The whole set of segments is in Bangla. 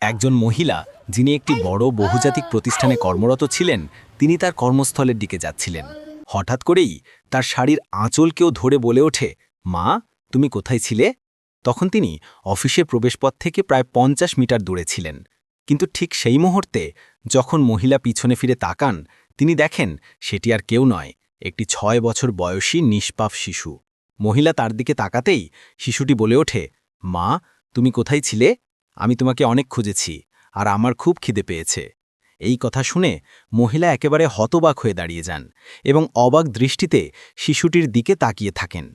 একজন মহিলা যিনি একটি বড় বহুজাতিক প্রতিষ্ঠানে কর্মরত ছিলেন তিনি তার কর্মস্থলের দিকে যাচ্ছিলেন। হঠাৎ করেই তার শাড়ির আঁচল কেউ ধরে বলে ওঠে মা তুমি কোথায় ছিলে? তখন তিনি অফিসের প্রবেশপথ থেকে প্রায় পঞ্চাশ মিটার দূরে ছিলেন। কিন্তু ঠিক সেই মুহূর্তে যখন মহিলা পিছনে ফিরে তাকান তিনি দেখেন সেটি আর কেউ নয় একটি ছয় বছর বয়সী নিষ্পাপ শিশু। মহিলা তার দিকে তাকাতেই শিশুটি বলে ওঠে মা তুমি কোথায় ছিলে? আমি তোমাকে অনেক খুঁজেছি, আর আমার খুব খিদে পেয়েছে। এই কথা শুনে মহিলা একেবারে হতবাক হয়ে দাঁড়িয়ে যান এবং অবাক দৃষ্টিতে শিশুটির দিকে তাকিয়ে থাকেন।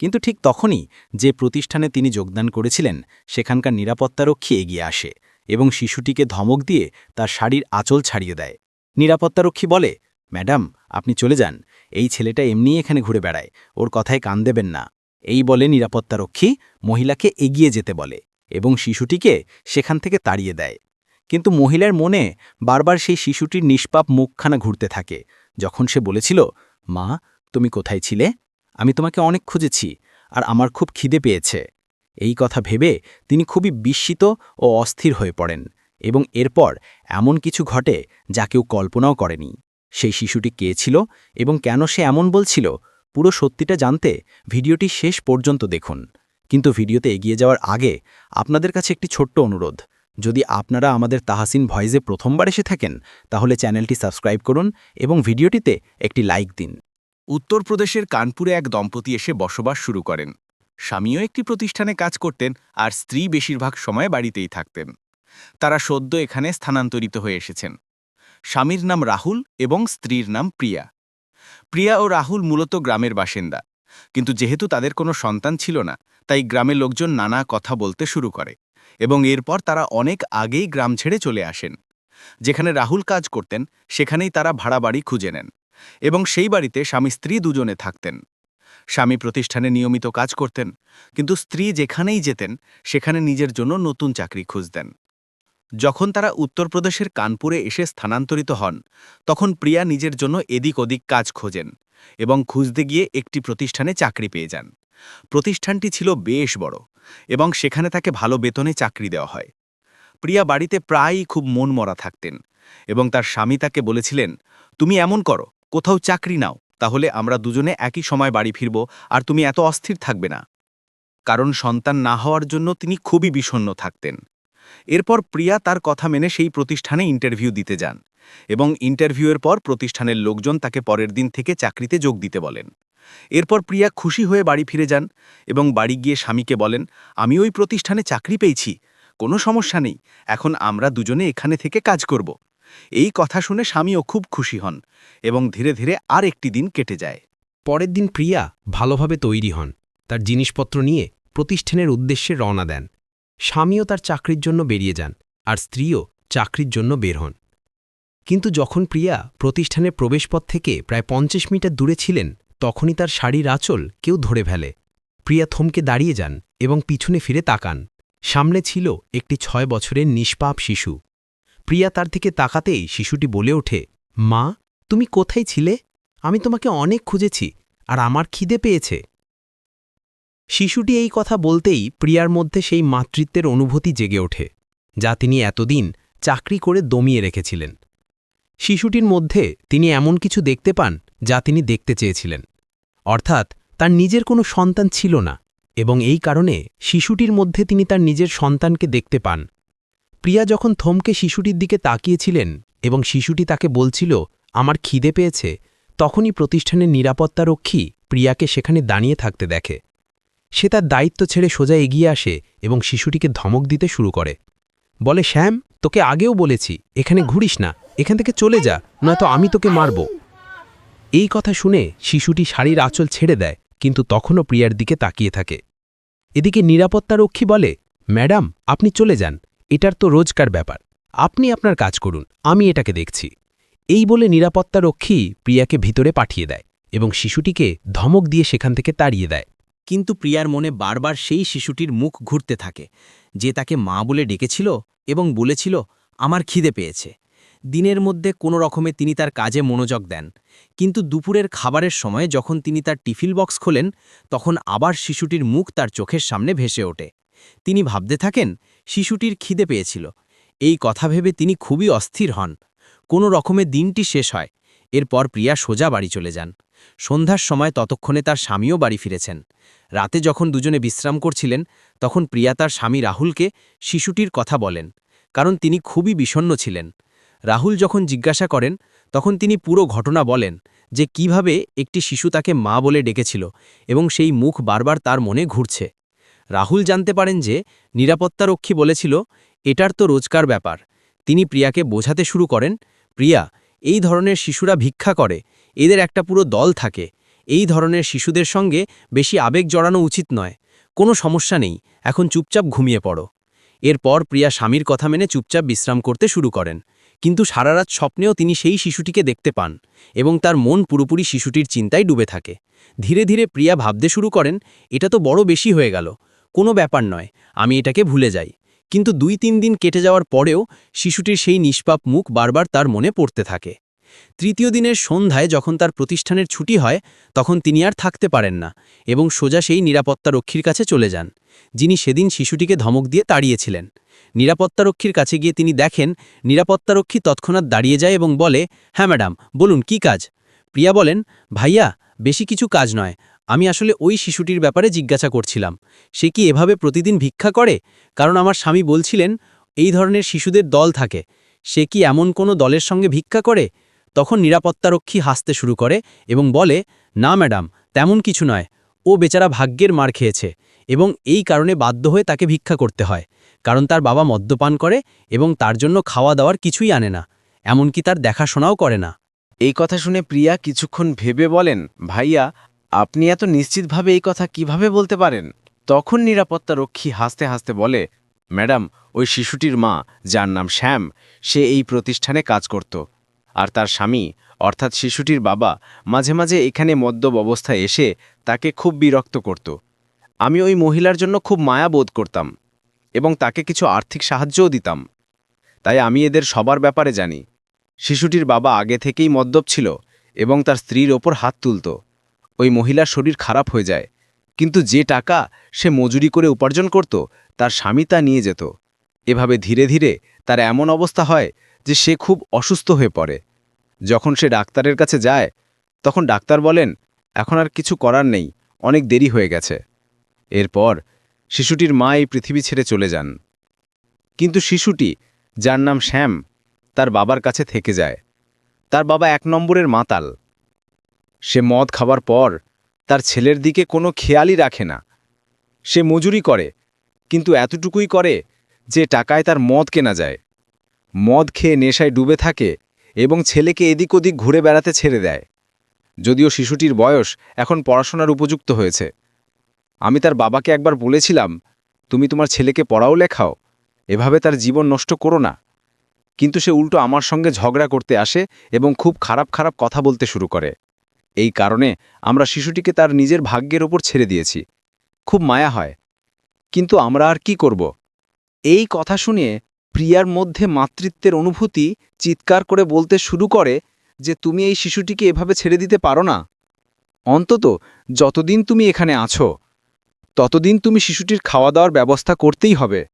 কিন্তু ঠিক তখনই যে প্রতিষ্ঠানে তিনি যোগদান করেছিলেন, সেখানকার নিরাপত্তারক্ষী এগিয়ে আসে এবং শিশুটিকে ধমক দিয়ে তার শাড়ির আঁচল ছাড়িয়ে দেয়। নিরাপত্তারক্ষী বলে, ম্যাডাম, আপনি চলে যান। এই ছেলেটা এমনিই এখানে ঘুরে বেড়ায়। ওর কথায় কান দেবেন না। এই বলে নিরাপত্তারক্ষী মহিলাকে এগিয়ে যেতে বলে। এবং শিশুটিকে সেখান থেকে তাড়িয়ে দেয়। কিন্তু মহিলার মনে বারবার সেই শিশুটির নিষ্পাপ মুখখানা ঘুরতে থাকে। যখন সে বলেছিল, মা, তুমি কোথায় ছিলে? আমি তোমাকে অনেক খুঁজেছি আর আমার খুব খিদে পেয়েছে। এই কথা ভেবে তিনি খুবই বিস্মিত ও অস্থির হয়ে পড়েন এবং এরপর এমন কিছু ঘটে যা কেউ কল্পনাও করেনি। সেই শিশুটি কে ছিল এবং কেন সে এমন বলছিল, পুরো সত্যিটা জানতে ভিডিওটি শেষ পর্যন্ত দেখুন। কিন্তু ভিডিওতে এগিয়ে যাওয়ার আগে আপনাদের কাছে একটি ছোট্ট অনুরোধ। যদি আপনারা আমাদের তাহাসিন ভয়েসে প্রথমবার এসে থাকেন, তাহলে চ্যানেলটি সাবস্ক্রাইব করুন এবং ভিডিওটিতে একটি লাইক দিন। উত্তরপ্রদেশের কানপুরে এক দম্পতি এসে বসবাস শুরু করেন। স্বামীও একটি প্রতিষ্ঠানে কাজ করতেন আর স্ত্রী বেশিরভাগ সময় বাড়িতেই থাকতেন। তারা সদ্য এখানে স্থানান্তরিত হয়ে এসেছেন। স্বামীর নাম রাহুল এবং স্ত্রীর নাম প্রিয়া। প্রিয়া ও রাহুল মূলত গ্রামের বাসিন্দা, কিন্তু যেহেতু তাদের কোনো সন্তান ছিল না তাই গ্রামের লোকজন নানা কথা বলতে শুরু করে এবং এরপর তারা অনেক আগেই গ্রাম ছেড়ে চলে আসেন। যেখানে রাহুল কাজ করতেন, সেখানেই তারা ভাড়া বাড়ি খুঁজে নেন এবং সেই বাড়িতে স্বামী স্ত্রী দুজনে থাকতেন। স্বামী প্রতিষ্ঠানে নিয়মিত কাজ করতেন, কিন্তু স্ত্রী যেখানেই যেতেন, সেখানে নিজের জন্য নতুন চাকরি খুঁজতেন। যখন তারা উত্তরপ্রদেশের কানপুরে এসে স্থানান্তরিত হন, তখন প্রিয়া নিজের জন্য এদিক ওদিক কাজ খোঁজেন। এবং খুঁজতে গিয়ে একটি প্রতিষ্ঠানে চাকরি পেয়ে যান। প্রতিষ্ঠানটি ছিল বেশ বড় এবং সেখানে তাকে ভালো বেতনে চাকরি দেওয়া হয়। প্রিয়া বাড়িতে প্রায়ই খুব মন মরা থাকতেন এবং তার স্বামী তাকে বলেছিলেন, তুমি এমন করো, কোথাও চাকরি নাও, তাহলে আমরা দুজনে একই সময় বাড়ি ফিরব আর তুমি এত অস্থির থাকবে না। কারণ সন্তান না হওয়ার জন্য তিনি খুবই বিষণ্ণ থাকতেন। এরপর প্রিয়া তার কথা মেনে সেই প্রতিষ্ঠানে ইন্টারভিউ দিতে যান। এবং ইন্টারভিউয়ের পর প্রতিষ্ঠানের লোকজন তাকে পরের দিন থেকে চাকরিতে যোগ দিতে বলেন। এরপর প্রিয়া খুশি হয়ে বাড়ি ফিরে যান এবং বাড়ি গিয়ে স্বামীকে বলেন, আমি ওই প্রতিষ্ঠানে চাকরি পেয়েছি, কোনো সমস্যা নেই, এখন আমরা দুজনে এখানে থেকে কাজ করব। এই কথা শুনে স্বামীও খুব খুশি হন এবং ধীরে ধীরে আর একটি দিন কেটে যায়। পরের দিন প্রিয়া ভালোভাবে তৈরি হন, তার জিনিসপত্র নিয়ে প্রতিষ্ঠানের উদ্দেশ্যে রওনা দেন। স্বামীও তার চাকরির জন্য বেরিয়ে যান আর স্ত্রীও চাকরির জন্য বের হন। কিন্তু যখন প্রিয়া প্রতিষ্ঠানের প্রবেশপথ থেকে প্রায় পঞ্চাশ মিটার দূরে ছিলেন, তখনই তার শাড়ির আঁচল কেউ ধরে ফেলে। প্রিয়া থমকে দাঁড়িয়ে যান এবং পিছনে ফিরে তাকান। সামনে ছিল একটি ছয় বছরের নিষ্পাপ শিশু। প্রিয়া তার দিকে তাকাতেই শিশুটি বলে ওঠে, মা, তুমি কোথায় ছিলে? আমি তোমাকে অনেক খুঁজেছি আর আমার খিদে পেয়েছে। শিশুটি এই কথা বলতেই প্রিয়ার মধ্যে সেই মাতৃত্বের অনুভূতি জেগে ওঠে, যা তিনি এতদিন চাকরি করে দমিয়ে রেখেছিলেন। শিশুটির মধ্যে তিনি এমন কিছু দেখতে পান যা তিনি দেখতে চেয়েছিলেন। অর্থাৎ তার নিজের কোনো সন্তান ছিল না এবং এই কারণে শিশুটির মধ্যে তিনি তার নিজের সন্তানকে দেখতে পান। প্রিয়া যখন থমকে শিশুটির দিকে তাকিয়েছিলেন এবং শিশুটি তাকে বলছিল, আমার খিদে পেয়েছে। তখনই প্রতিষ্ঠানের নিরাপত্তারক্ষী প্রিয়াকে সেখানে দাঁড়িয়ে থাকতে দেখে। সে তার দায়িত্ব ছেড়ে সোজা এগিয়ে আসে এবং শিশুটিকে ধমক দিতে শুরু করে। বলে, শ্যাম, তোকে আগেও বলেছি, এখানে ঘুরিস না, এখান থেকে চলে যা, নয়তো আমি তোকে মারব। এই কথা শুনে শিশুটি শাড়ির আঁচল ছেড়ে দেয়, কিন্তু তখনও প্রিয়ার দিকে তাকিয়ে থাকে। এদিকে নিরাপত্তারক্ষী বলে, ম্যাডাম, আপনি চলে যান, এটার তো রোজকার ব্যাপার, আপনি আপনার কাজ করুন, আমি এটাকে দেখছি। এই বলে নিরাপত্তারক্ষী প্রিয়াকে ভিতরে পাঠিয়ে দেয় এবং শিশুটিকে ধমক দিয়ে সেখান থেকে তাড়িয়ে দেয়। কিন্তু প্রিয়ার মনে বারবার সেই শিশুটির মুখ ঘুরতে থাকে, যে তাকে মা বলে ডেকেছিল এবং বলেছিল, আমার খিদে পেয়েছে। দিনের মধ্যে কোনো রকমে তিনি তার কাজে মনোযোগ দেন, কিন্তু দুপুরের খাবারের সময় যখন তিনি তার টিফিল বক্স খোলেন, তখন আবার শিশুটির মুখ তার চোখের সামনে ভেসে ওঠে। তিনি ভাবতে থাকেন, শিশুটির খিদে পেয়েছিল। এই কথা ভেবে তিনি খুবই অস্থির হন। কোনো রকমে দিনটি শেষ হয় এরপর প্রিয়া সোজা বাড়ি চলে যান। সন্ধ্যার সময় ততক্ষণে তার স্বামীও বাড়ি ফিরেছেন। রাতে যখন দুজনে বিশ্রাম করছিলেন, তখন প্রিয়া তার স্বামী রাহুলকে শিশুটির কথা বলেন, কারণ তিনি খুবই বিষণ্ণ ছিলেন। রাহুল যখন জিজ্ঞাসা করেন, তখন তিনি পুরো ঘটনা বলেন যে কীভাবে একটি শিশু তাকে মা বলে ডেকেছিল এবং সেই মুখ বারবার তার মনে ঘুরছে। রাহুল জানতে পারেন যে নিরাপত্তারক্ষী বলেছিল, এটার তো রোজকার ব্যাপার। তিনি প্রিয়াকে বোঝাতে শুরু করেন, প্রিয়া এই ধরনের শিশুরা ভিক্ষা করে, এদের একটা পুরো দল থাকে। এই ধরনের শিশুদের সঙ্গে বেশি আবেগ জড়ানো উচিত নয়। কোনো সমস্যা নেই, এখন চুপচাপ ঘুমিয়ে পড়ো। এরপর প্রিয়া স্বামীর কথা মেনে চুপচাপ বিশ্রাম করতে শুরু করেন। কিন্তু সারারাত স্বপ্নেও তিনি সেই শিশুটিকে দেখতে পান এবং তার মন পুরোপুরি শিশুটির চিন্তায় ডুবে থাকে। ধীরে ধীরে প্রিয়া ভাবতে শুরু করেন, এটা তো বড় বেশি হয়ে গেল। কোনো ব্যাপার নয়, আমি এটাকে ভুলে যাই। কিন্তু দুই তিন দিন কেটে যাওয়ার পরেও শিশুটির সেই নিষ্পাপ মুখ বারবার তার মনে পড়তে থাকে। তৃতীয় দিনের সন্ধ্যায় যখন তার প্রতিষ্ঠানের ছুটি হয়, তখন তিনি আর থাকতে পারেন না এবং সোজা সেই নিরাপত্তারক্ষীর কাছে চলে যান, যিনি সেদিন শিশুটিকে ধমক দিয়ে তাড়িয়েছিলেন। নিরাপত্তারক্ষীর কাছে গিয়ে তিনি দেখেন, নিরাপত্তারক্ষী তৎক্ষণাৎ দাঁড়িয়ে যায় এবং বলে হ্যাঁ ম্যাডাম, বলুন, কি কাজ? প্রিয়া বলেন, ভাইয়া, বেশি কিছু কাজ নয় আমি আসলে ওই শিশুটির ব্যাপারে জিজ্ঞাসা করছিলাম। সে কি এভাবে প্রতিদিন ভিক্ষা করে? কারণ আমার স্বামী বলছিলেন, এই ধরনের শিশুদের দল থাকে। সে কি এমন কোনো দলের সঙ্গে ভিক্ষা করে? তখন নিরাপত্তারক্ষী হাসতে শুরু করে এবং বলে, না, ম্যাডাম, তেমন কিছু নয়। ও বেচারা ভাগ্যের মার খেয়েছে এবং এই কারণে বাধ্য হয়ে তাকে ভিক্ষা করতে হয়। কারণ তার বাবা মদ্যপান করে এবং তার জন্য খাওয়া দাওয়ার কিছুই আনে না। এমনকি তার দেখাশোনাও করে না। এই কথা শুনে প্রিয়া কিছুক্ষণ ভেবে বলেন, ভাইয়া আপনি এত নিশ্চিতভাবে এই কথা কীভাবে বলতে পারেন? তখন নিরাপত্তা রক্ষী হাসতে হাসতে বলে, ম্যাডাম, ওই শিশুটির মা, যার নাম শ্যাম, সে এই প্রতিষ্ঠানে কাজ করত। আর তার স্বামী, অর্থাৎ শিশুটির বাবা, মাঝে মাঝে এখানে মদ্যপ অবস্থায় এসে তাকে খুব বিরক্ত করত। আমি ওই মহিলার জন্য খুব মায়া বোধ করতাম এবং তাকে কিছু আর্থিক সাহায্যও দিতাম। তাই আমি এদের সবার ব্যাপারে জানি। শিশুটির বাবা আগে থেকেই মদ্যপ ছিল এবং তার স্ত্রীর ওপর হাত তুলত। ওই মহিলার শরীর খারাপ হয়ে যায়। কিন্তু যে টাকা সে মজুরি করে উপার্জন করত, তার স্বামী তা নিয়ে যেত। এভাবে ধীরে ধীরে তার এমন অবস্থা হয় যে সে খুব অসুস্থ হয়ে পড়ে। যখন সে ডাক্তারের কাছে যায়, তখন ডাক্তার বলেন, এখন আর কিছু করার নেই, অনেক দেরি হয়ে গেছে। এরপর শিশুটির মা এই পৃথিবী ছেড়ে চলে যান। কিন্তু শিশুটি, যার নাম শ্যাম, তার বাবার কাছে থেকে যায়। তার বাবা এক নম্বরের মাতাল। সে মদ খাবার পর তার ছেলের দিকে কোনো খেয়ালই রাখে না। সে মজুরি করে, কিন্তু এতটুকুই করে যে টাকায় তার মদ কেনা যায়। মদ খেয়ে নেশায় ডুবে থাকে এবং ছেলেকে এদিক ওদিক ঘুরে বেড়াতে ছেড়ে দেয়। যদিও শিশুটির বয়স এখন পড়াশোনার উপযুক্ত হয়েছে। আমি তার বাবাকে একবার বলেছিলাম, তুমি তোমার ছেলেকে পড়াও লেখাও, এভাবে তার জীবন নষ্ট করো না। কিন্তু সে উল্টো আমার সঙ্গে ঝগড়া করতে আসে এবং খুব খারাপ খারাপ কথা বলতে শুরু করে। এই কারণে আমরা শিশুটিকে তার নিজের ভাগ্যের ওপর ছেড়ে দিয়েছি। খুব মায়া হয়। কিন্তু আমরা আর কি করব? এই কথা শুনে প্রিয়ার মধ্যে মাতৃত্বের অনুভূতি চিৎকার করে বলতে শুরু করে যে, তুমি এই শিশুটিকে এভাবে ছেড়ে দিতে পারো না। অন্তত যতদিন তুমি এখানে আছো, ততদিন তুমি শিশুটির খাওয়া দাওয়ার ব্যবস্থা করতেই হবে।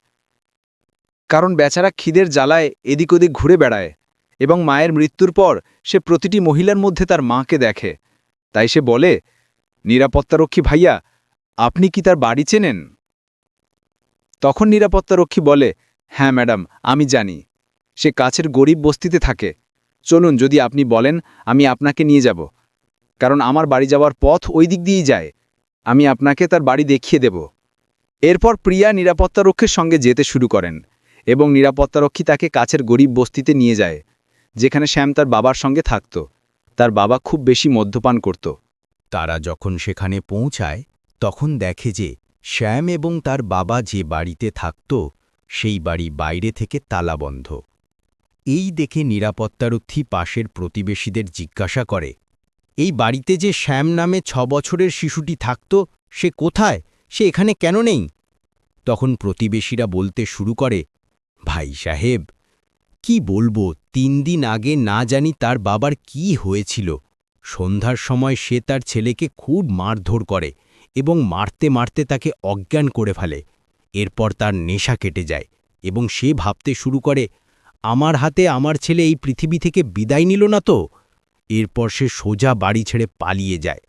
কারণ বেচারা খিদের জ্বালায় এদিক ওদিক ঘুরে বেড়ায় এবং মায়ের মৃত্যুর পর সে প্রতিটি মহিলার মধ্যে তার মাকে দেখে। তাই সে বলে, নিরাপত্তারক্ষী ভাইয়া, আপনি কি তার বাড়ি চেনেন? তখন নিরাপত্তারক্ষী বলে হ্যাঁ ম্যাডাম, আমি জানি। সে কাছের গরিব বস্তিতে থাকে। চলুন যদি আপনি বলেন, আমি আপনাকে নিয়ে যাব। কারণ আমার বাড়ি যাওয়ার পথ ওই দিক দিয়েই যায়। আমি আপনাকে তার বাড়ি দেখিয়ে দেব। এরপর প্রিয়া নিরাপত্তারক্ষীর সঙ্গে যেতে শুরু করেন এবং নিরাপত্তারক্ষী তাকে কাছের গরিব বস্তিতে নিয়ে যায়, যেখানে শ্যাম তার বাবার সঙ্গে থাকত। তার বাবা খুব বেশি মদ্যপান করত। তারা যখন সেখানে পৌঁছায়, তখন দেখে যে শ্যাম এবং তার বাবা যে বাড়িতে থাকত, সেই বাড়ি বাইরে থেকে তালাবন্ধ। এই দেখে নিরাপত্তারক্ষী পাশের প্রতিবেশীদের জিজ্ঞাসা করে, এই বাড়িতে যে শ্যাম নামে ছ বছরের শিশুটি থাকত, সে কোথায়? সে এখানে কেন নেই? তখন প্রতিবেশীরা বলতে শুরু করে, ভাই সাহেব কি বলব, তিন দিন আগে না জানি তার বাবার কি হয়েছিল। সন্ধ্যার সময় সে তার ছেলেকে খুব মারধর করে এবং মারতে মারতে তাকে অজ্ঞান করে ফেলে। এরপর তার নেশা কেটে যায় এবং সে ভাবতে শুরু করে, আমার হাতে আমার ছেলে এই পৃথিবী থেকে বিদায় নিল না তো? এরপর সে সোজা বাড়ি ছেড়ে পালিয়ে যায়।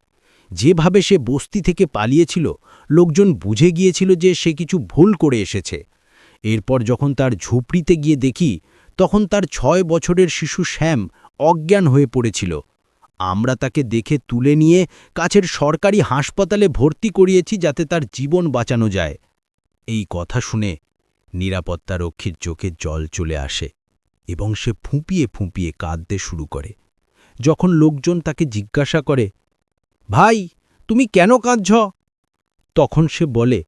যেভাবে সে বস্তি থেকে পালিয়েছিল, লোকজন বুঝে গিয়েছিল যে সে কিছু ভুল করে এসেছে। এরপর যখন তার ঝুপড়িতে গিয়ে দেখি তখন তার ছয় বছরের শিশু শ্যাম অজ্ঞান হয়ে পড়েছিল। আমরা তাকে দেখে তুলে নিয়ে কাছের সরকারি হাসপাতালে ভর্তি করিয়েছি যাতে তার জীবন বাঁচানো যায়। এই কথা শুনে নিরাপত্তারক্ষীর চোখে জল চলে আসে এবং সে ফুঁপিয়ে ফুঁপিয়ে কাঁদতে শুরু করে। যখন লোকজন তাকে জিজ্ঞাসা করে, ভাই, তুমি কেন কাঁদছ? তখন সে বলে,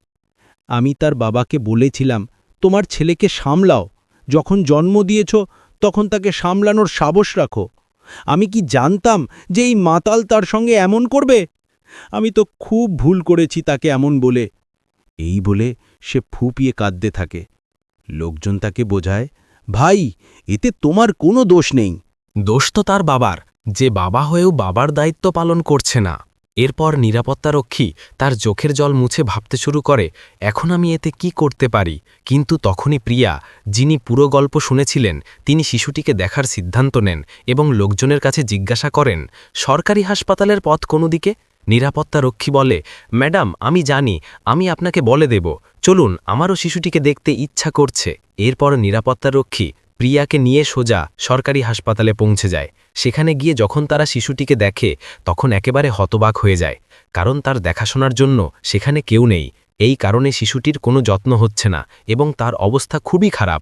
আমি তার বাবাকে বলেছিলাম, তোমার ছেলেকে সামলাও। যখন জন্ম দিয়েছ, তখন তাকে সামলানোর সাবস রাখো। আমি কি জানতাম যে এই মাতাল তার সঙ্গে এমন করবে? আমি তো খুব ভুল করেছি তাকে এমন বলে। এই বলে সে ফুপিয়ে কাঁদতে থাকে। লোকজন তাকে বোঝায়, ভাই, এতে তোমার কোনো দোষ নেই। দোষ তো তার বাবার। যে বাবা হয়েও বাবার দায়িত্ব পালন করছে না। এরপর নিরাপত্তারক্ষী তার চোখের জল মুছে ভাবতে শুরু করে, এখন আমি এতে কি করতে পারি? কিন্তু তখনই প্রিয়া, যিনি পুরো গল্প শুনেছিলেন, তিনি শিশুটিকে দেখার সিদ্ধান্ত নেন এবং লোকজনের কাছে জিজ্ঞাসা করেন, সরকারি হাসপাতালের পথ কোনো দিকে? নিরাপত্তারক্ষী বলে, ম্যাডাম, আমি জানি, আমি আপনাকে বলে দেব। চলুন, আমারও শিশুটিকে দেখতে ইচ্ছা করছে। এরপর নিরাপত্তারক্ষী প্রিয়াকে নিয়ে সোজা সরকারি হাসপাতালে পৌঁছে যায়। সেখানে গিয়ে যখন তারা শিশুটিকে দেখে, তখন একেবারে হতবাক হয়ে যায়। কারণ তার দেখাশোনার জন্য সেখানে কেউ নেই। এই কারণে শিশুটির কোনো যত্ন হচ্ছে না এবং তার অবস্থা খুবই খারাপ।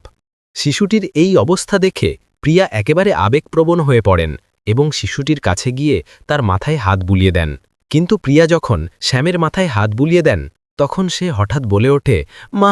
শিশুটির এই অবস্থা দেখে প্রিয়া একেবারে আবেগপ্রবণ হয়ে পড়েন এবং শিশুটির কাছে গিয়ে তার মাথায় হাত বুলিয়ে দেন। কিন্তু প্রিয়া যখন শ্যামের মাথায় হাত বুলিয়ে দেন, তখন সে হঠাৎ বলে ওঠে, মা,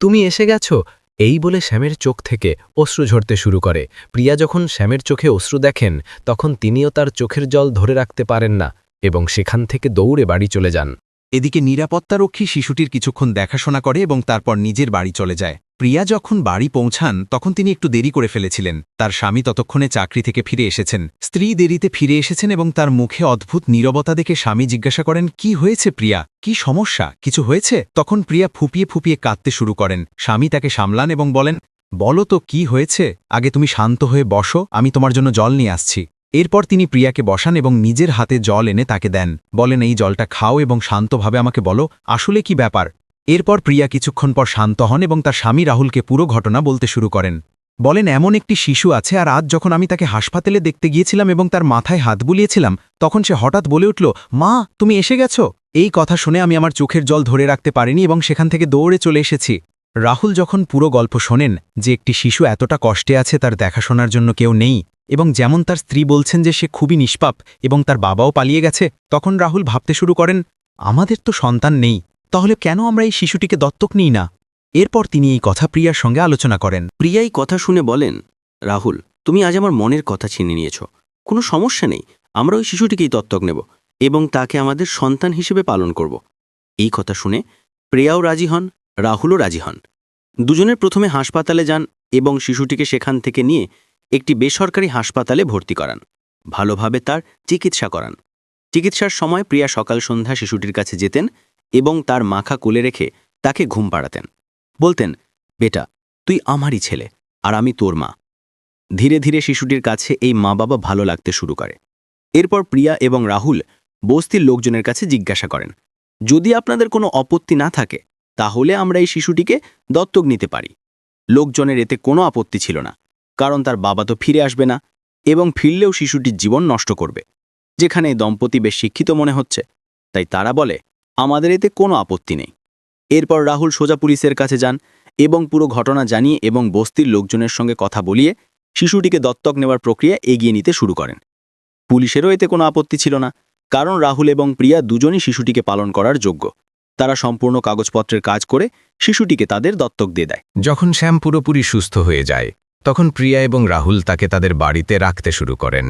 তুমি এসে গেছো? এই বলে শ্যামের চোখ থেকে অশ্রু ঝরতে শুরু করে। প্রিয়া যখন শ্যামের চোখে অশ্রু দেখেন, তখন তিনিও তার চোখের জল ধরে রাখতে পারেন না এবং সেখান থেকে দৌড়ে বাড়ি চলে যান। এদিকে নিরাপত্তারক্ষী শিশুটির কিছুক্ষণ দেখাশোনা করে এবং তারপর নিজের বাড়ি চলে যায়। প্রিয়া যখন বাড়ি পৌঁছান, তখন তিনি একটু দেরি করে ফেলেছিলেন। তার স্বামী ততক্ষণে চাকরি থেকে ফিরে এসেছেন। স্ত্রী দেরিতে ফিরে এসেছেন এবং তার মুখে অদ্ভুত নীরবতা দেখে স্বামী জিজ্ঞাসা করেন, কি হয়েছে প্রিয়া? কি সমস্যা? কিছু হয়েছে? তখন প্রিয়া ফুপিয়ে ফুপিয়ে কাঁদতে শুরু করেন। স্বামী তাকে সামলান এবং বলেন, বলো তো, কি হয়েছে? আগে তুমি শান্ত হয়ে বসো, আমি তোমার জন্য জল নিয়ে আসছি। এরপর তিনি প্রিয়াকে বসান এবং নিজের হাতে জল এনে তাকে দেন। বলেন, এই জলটা খাও এবং শান্তভাবে আমাকে বলো, আসলে কি ব্যাপার? এরপর প্রিয়া কিছুক্ষণ পর শান্ত হন এবং তার স্বামী রাহুলকে পুরো ঘটনা বলতে শুরু করেন। বলেন, এমন একটি শিশু আছে আর আজ যখন আমি তাকে হাসপাতালে দেখতে গিয়েছিলাম এবং তার মাথায় হাত বুলিয়েছিলাম, তখন সে হঠাৎ বলে উঠল, মা, তুমি এসে গেছো? এই কথা শুনে আমি আমার চোখের জল ধরে রাখতে পারিনি এবং সেখান থেকে দৌড়ে চলে এসেছি। রাহুল যখন পুরো গল্প শোনেন যে একটি শিশু এতটা কষ্টে আছে তার দেখাশোনার জন্য কেউ নেই এবং যেমন তার স্ত্রী বলছেন যে সে খুবই নিষ্পাপ এবং তার বাবাও পালিয়ে গেছে, তখন রাহুল ভাবতে শুরু করেন, আমাদের তো সন্তান নেই। তাহলে কেন আমরা এই শিশুটিকে দত্তক নিই না? এরপর তিনি এই কথা প্রিয়ার সঙ্গে আলোচনা করেন। প্রিয়া এই কথা শুনে বলেন, রাহুল, তুমি আজ আমার মনের কথা ছিনে নিয়েছ। কোনো সমস্যা নেই, আমরা ওই শিশুটিকেই দত্তক নেব এবং তাকে আমাদের সন্তান হিসেবে পালন করব। এই কথা শুনে প্রিয়াও রাজি হন, রাহুলও রাজি হন। দুজনের প্রথমে হাসপাতালে যান এবং শিশুটিকে সেখান থেকে নিয়ে একটি বেসরকারি হাসপাতালে ভর্তি করান। ভালোভাবে তার চিকিৎসা করান। চিকিৎসার সময় প্রিয়া সকাল সন্ধ্যা শিশুটির কাছে যেতেন এবং তার মাখা কোলে রেখে তাকে ঘুম পাড়াতেন। বলতেন, বেটা, তুই আমারই ছেলে, আর আমি তোর মা। ধীরে ধীরে শিশুটির কাছে এই মা বাবা ভালো লাগতে শুরু করে। এরপর প্রিয়া এবং রাহুল বস্তির লোকজনের কাছে জিজ্ঞাসা করেন, যদি আপনাদের কোনো আপত্তি না থাকে, তাহলে আমরা এই শিশুটিকে দত্তক নিতে পারি। লোকজনের এতে কোনো আপত্তি ছিল না, কারণ তার বাবা তো ফিরে আসবে না এবং ফিরলেও শিশুটির জীবন নষ্ট করবে, যেখানে দম্পতি বেশ শিক্ষিত মনে হচ্ছে। তাই তারা বলে আমাদের এতে কোনো আপত্তি নেই। এরপর রাহুল সোজা পুলিশের কাছে যান এবং পুরো ঘটনা জানিয়ে এবং বস্তির লোকজনের সঙ্গে কথা বলিয়ে শিশুটিকে দত্তক নেওয়ার প্রক্রিয়া এগিয়ে নিতে শুরু করেন। পুলিশেরও এতে কোনো আপত্তি ছিল না, কারণ রাহুল এবং প্রিয়া দুজনই শিশুটিকে পালন করার যোগ্য। তারা সম্পূর্ণ কাগজপত্রের কাজ করে শিশুটিকে তাদের দত্তক দিয়ে দেয়। যখন শ্যাম পুরোপুরি সুস্থ হয়ে যায়, তখন প্রিয়া এবং রাহুল তাকে তাদের বাড়িতে রাখতে শুরু করেন।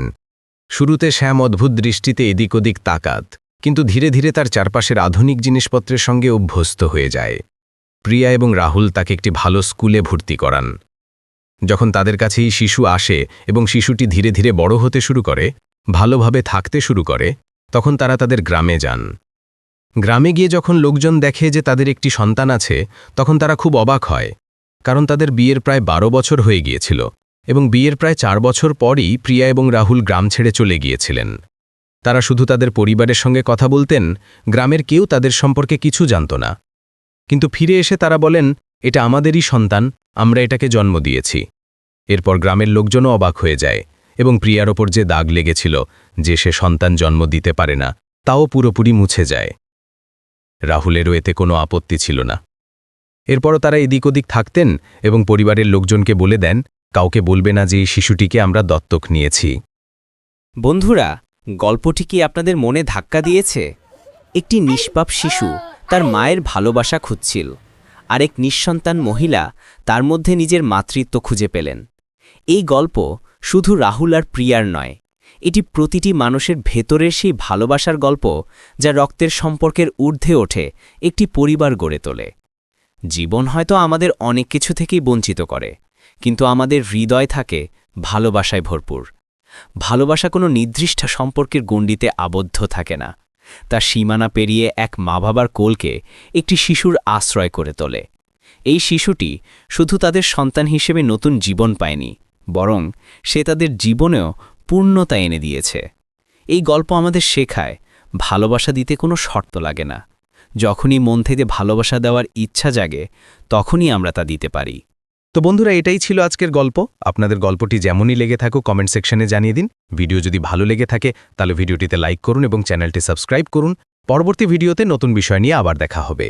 শুরুতে শ্যাম অদ্ভুত দৃষ্টিতে এদিক ওদিক তাকাত। কিন্তু ধীরে ধীরে তার চারপাশের আধুনিক জিনিসপত্রের সঙ্গে অভ্যস্ত হয়ে যায়। প্রিয়া এবং রাহুল তাকে একটি ভালো স্কুলে ভর্তি করান। যখন তাদের কাছেই শিশু আসে এবং শিশুটি ধীরে ধীরে বড় হতে শুরু করে, ভালোভাবে থাকতে শুরু করে, তখন তারা তাদের গ্রামে যান। গ্রামে গিয়ে যখন লোকজন দেখে যে তাদের একটি সন্তান আছে, তখন তারা খুব অবাক হয়, কারণ তাদের বিয়ের প্রায় বারো বছর হয়ে গিয়েছিল এবং বিয়ের প্রায় চার বছর পরই প্রিয়া এবং রাহুল গ্রাম ছেড়ে চলে গিয়েছিলেন। তারা শুধু তাদের পরিবারের সঙ্গে কথা বলতেন, গ্রামের কেউ তাদের সম্পর্কে কিছু জানত না। কিন্তু ফিরে এসে তারা বলেন, এটা আমাদেরই সন্তান, আমরা এটাকে জন্ম দিয়েছি। এরপর গ্রামের লোকজনও অবাক হয়ে যায় এবং প্রিয়ার ওপর যে দাগ লেগেছিল, যে সে সন্তান জন্ম দিতে পারে না, তাও পুরোপুরি মুছে যায়। রাহুলেরও এতে কোনো আপত্তি ছিল না। এরপরও তারা এদিক ওদিক থাকতেন এবং পরিবারের লোকজনকে বলে দেন, কাউকে বলবে না যে এই শিশুটিকে আমরা দত্তক নিয়েছি। বন্ধুরা গল্পটি কি আপনাদের মনে ধাক্কা দিয়েছে? একটি নিষ্পাপ শিশু তার মায়ের ভালোবাসা খুঁজছিল। আর এক নিঃসন্তান মহিলা তার মধ্যে নিজের মাতৃত্ব খুঁজে পেলেন। এই গল্প শুধু রাহুল আর প্রিয়ার নয়, এটি প্রতিটি মানুষের ভেতরের সেই ভালোবাসার গল্প যা রক্তের সম্পর্কের ঊর্ধ্বে ওঠে, একটি পরিবার গড়ে তোলে। জীবন হয়তো আমাদের অনেক কিছু থেকেই বঞ্চিত করে, কিন্তু আমাদের হৃদয় থাকে ভালোবাসায় ভরপুর। ভালোবাসা কোনো নির্দিষ্ট সম্পর্কের গণ্ডিতে আবদ্ধ থাকে না। তা সীমানা পেরিয়ে এক মা বাবার কোলকে একটি শিশুর আশ্রয় করে তোলে। এই শিশুটি শুধু তাদের সন্তান হিসেবে নতুন জীবন পায়নি, বরং সে তাদের জীবনেও পূর্ণতা এনে দিয়েছে। এই গল্প আমাদের শেখায়, ভালোবাসা দিতে কোনো শর্ত লাগে না। যখনই মন থেকে ভালোবাসা দেওয়ার ইচ্ছা জাগে, তখনই আমরা তা দিতে পারি। তো বন্ধুরা, এটাই ছিল আজকের গল্প। আপনাদের গল্পটি যেমনই লেগে থাকুক কমেন্ট সেকশনে জানিয়ে দিন। ভিডিও যদি ভালো লেগে থাকে, তাহলে ভিডিওটিতে লাইক করুন এবং চ্যানেলটি সাবস্ক্রাইব করুন। পরবর্তী ভিডিওতে নতুন বিষয় নিয়ে আবার দেখা হবে।